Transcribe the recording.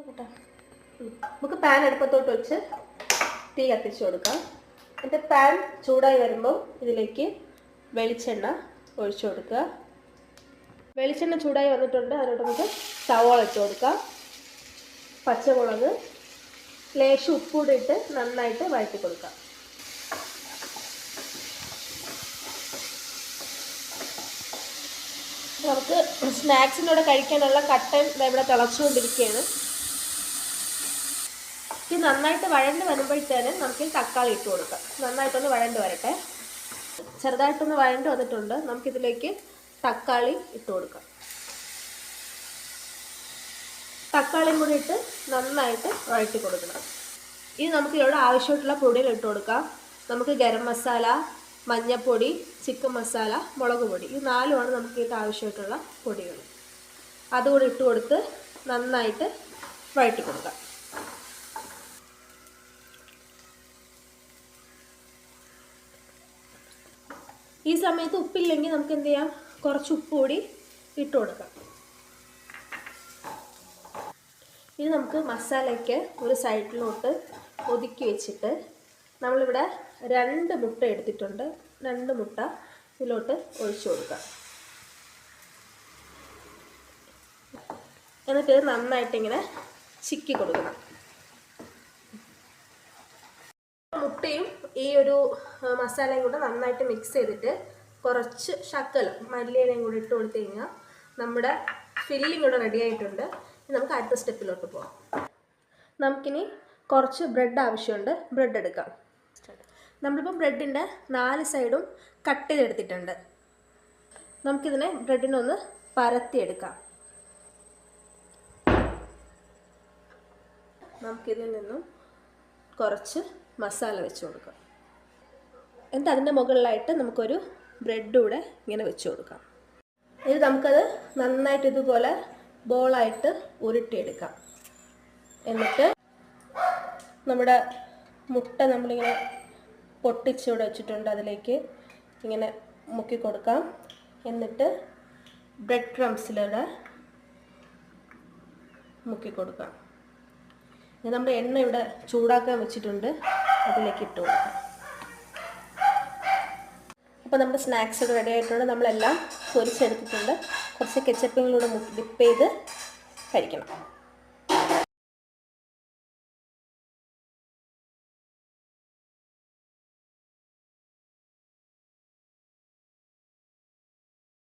നമുക്ക് പാൻ അടുപ്പത്തോട്ട് വെച്ച് തീ കത്തിച്ചു കൊടുക്കാം. എന്നിട്ട് പാൻ ചൂടായി വരുമ്പോൾ ഇതിലേക്ക് വെളിച്ചെണ്ണ ഒഴിച്ചു കൊടുക്കുക. വെളിച്ചെണ്ണ ചൂടായി വന്നിട്ടുണ്ട്. അതിനോട് നമുക്ക് സവോള ഇട്ട് കൊടുക്കാം. പച്ചമുളക് ലേശം ഉപ്പൂടെ ഇട്ട് നന്നായിട്ട് വഴറ്റി കൊടുക്കാം. നമുക്ക് സ്നാക്സിന്റെ കൂടെ കഴിക്കാനുള്ള കട്ടൻ ഇവിടെ തിളച്ചുകൊണ്ടിരിക്കുകയാണ്. ഇത് നന്നായിട്ട് വഴണ്ട് വരുമ്പോഴത്തേനും നമുക്ക് തക്കാളി ഇട്ട് കൊടുക്കാം. നന്നായിട്ടൊന്ന് വഴണ്ട് വരട്ടെ. ചെറുതായിട്ടൊന്ന് വഴണ്ട് വന്നിട്ടുണ്ട്. നമുക്കിതിലേക്ക് തക്കാളി ഇട്ട് കൊടുക്കാം. തക്കാളിയും കൂടി ഇട്ട് നന്നായിട്ട് വഴറ്റി കൊടുക്കണം. ഇനി നമുക്ക് ഇവിടെ ആവശ്യമായിട്ടുള്ള പൊടികൾ ഇട്ട് കൊടുക്കാം. നമുക്ക് ഗരം മസാല മഞ്ഞൾപ്പൊടി ചിക്കൻ മസാല മുളക് പൊടി. ഈ നാലുമാണ് നമുക്ക് ഇത് ആവശ്യമായിട്ടുള്ള പൊടികൾ. അതുകൂടി ഇട്ട് കൊടുത്ത് നന്നായിട്ട് വഴറ്റി കൊടുക്കാം. ഈ സമയത്ത് ഉപ്പില്ലെങ്കിൽ നമുക്ക് എന്ത് ചെയ്യാം? കുറച്ച് ഉപ്പ് കൂടി ഇട്ട് കൊടുക്കാം. ഇനി നമുക്ക് മസാലയ്ക്ക് ഒരു സൈഡിലോട്ട് ഒതുക്കി വെച്ചിട്ട് നമ്മളിവിടെ രണ്ട് മുട്ട എടുത്തിട്ടുണ്ട്. രണ്ട് മുട്ട ഇതിലോട്ട് ഒഴിച്ചു കൊടുക്കാം. എന്നിട്ട് നന്നായിട്ടിങ്ങനെ ചിക്കി കൊടുക്കണം. ഈ ഒരു മസാലയും കൂടെ നന്നായിട്ട് മിക്സ് ചെയ്തിട്ട് കുറച്ച് ശക്കലം മല്ലിയിലയും കൂടി ഇട്ട് കൊടുത്തു കഴിഞ്ഞാൽ നമ്മുടെ ഫില്ലിംഗ് ഇവിടെ റെഡി ആയിട്ടുണ്ട്. നമുക്ക് അടുത്ത സ്റ്റെപ്പിലോട്ട് പോകാം നമുക്കിനി കുറച്ച് ബ്രെഡ് ആവശ്യമുണ്ട്. ബ്രെഡ് എടുക്കാം. നമ്മളിപ്പോൾ ബ്രെഡിന്റെ നാല് സൈഡും കട്ട് ചെയ്തെടുത്തിട്ടുണ്ട്. നമുക്കിതിനെ ബ്രെഡിനൊന്ന് പരത്തിയെടുക്കാം. നമുക്കിതിൽ നിന്നും കുറച്ച് മസാല വെച്ച് കൊടുക്കാം. എന്നിട്ട് അതിന്റെ മുകളിലായിട്ട് നമുക്കൊരു ബ്രെഡ് കൂടെ ഇങ്ങനെ വെച്ച് കൊടുക്കാം. ഇത് നമുക്കത് നന്നായിട്ട് ഇതുപോലെ ബോളായിട്ട് ഉരുട്ടിയെടുക്കാം. എന്നിട്ട് നമ്മുടെ മുട്ട നമ്മളിങ്ങനെ പൊട്ടിച്ചിവിടെ വെച്ചിട്ടുണ്ട് അതിലേക്ക് ഇങ്ങനെ മുക്കി കൊടുക്കാം. എന്നിട്ട് ബ്രെഡ് ക്രംസിലൂടെ മുക്കി കൊടുക്കാം. ഇത് നമ്മുടെ എണ്ണ ഇവിടെ ചൂടാക്കാൻ വെച്ചിട്ടുണ്ട് അതിലേക്ക് ഇട്ട് കൊടുക്കാം. അപ്പോൾ നമ്മുടെ സ്നാക്സ് ഒക്കെ റെഡി ആയിട്ടുണ്ട്. നമ്മളെല്ലാം പൊരിച്ചെടുത്തിട്ടുണ്ട്. കുറച്ച് കെച്ചപ്പിലൂടെ ഡിപ്പ് ചെയ്ത് കഴിക്കണം.